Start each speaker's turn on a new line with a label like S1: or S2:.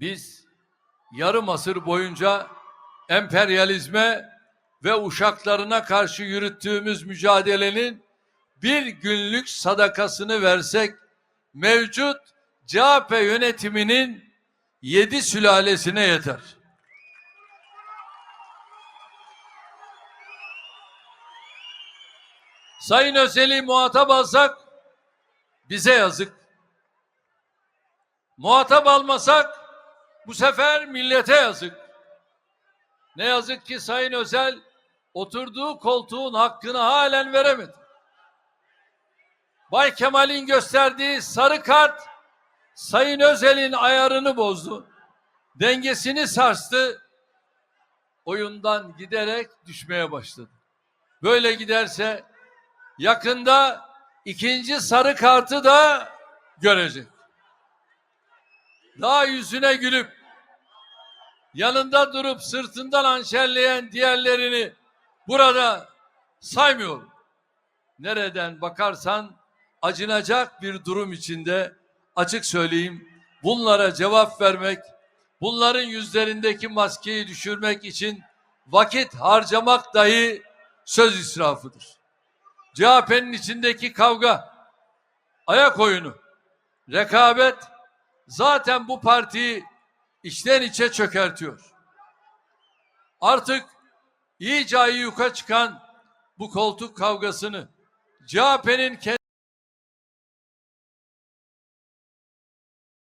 S1: Biz yarım asır boyunca emperyalizme ve uşaklarına karşı yürüttüğümüz mücadelenin bir günlük sadakasını versek mevcut CHP yönetiminin yedi sülalesine yeter. Sayın Özel'i muhatap alsak bize yazık. Muhatap almasak bu sefer millete yazık. Ne yazık ki Sayın Özel oturduğu koltuğun hakkını halen veremedi. Bay Kemal'in gösterdiği sarı kart Sayın Özel'in ayarını bozdu. Dengesini sarstı. Oyundan giderek düşmeye başladı. Böyle giderse yakında ikinci sarı kartı da görecek. Daha yüzüne gülüp yanında durup sırtından hançerleyen diğerlerini burada saymıyorum. Nereden bakarsan acınacak bir durum içinde açık söyleyeyim bunlara cevap vermek, bunların yüzlerindeki maskeyi düşürmek için vakit harcamak dahi söz israfıdır. CHP'nin içindeki kavga, ayak oyunu, rekabet zaten bu partiyi içten içe çökertiyor. Artık iyice ayyuka çıkan bu koltuk kavgasını CHP'nin kendi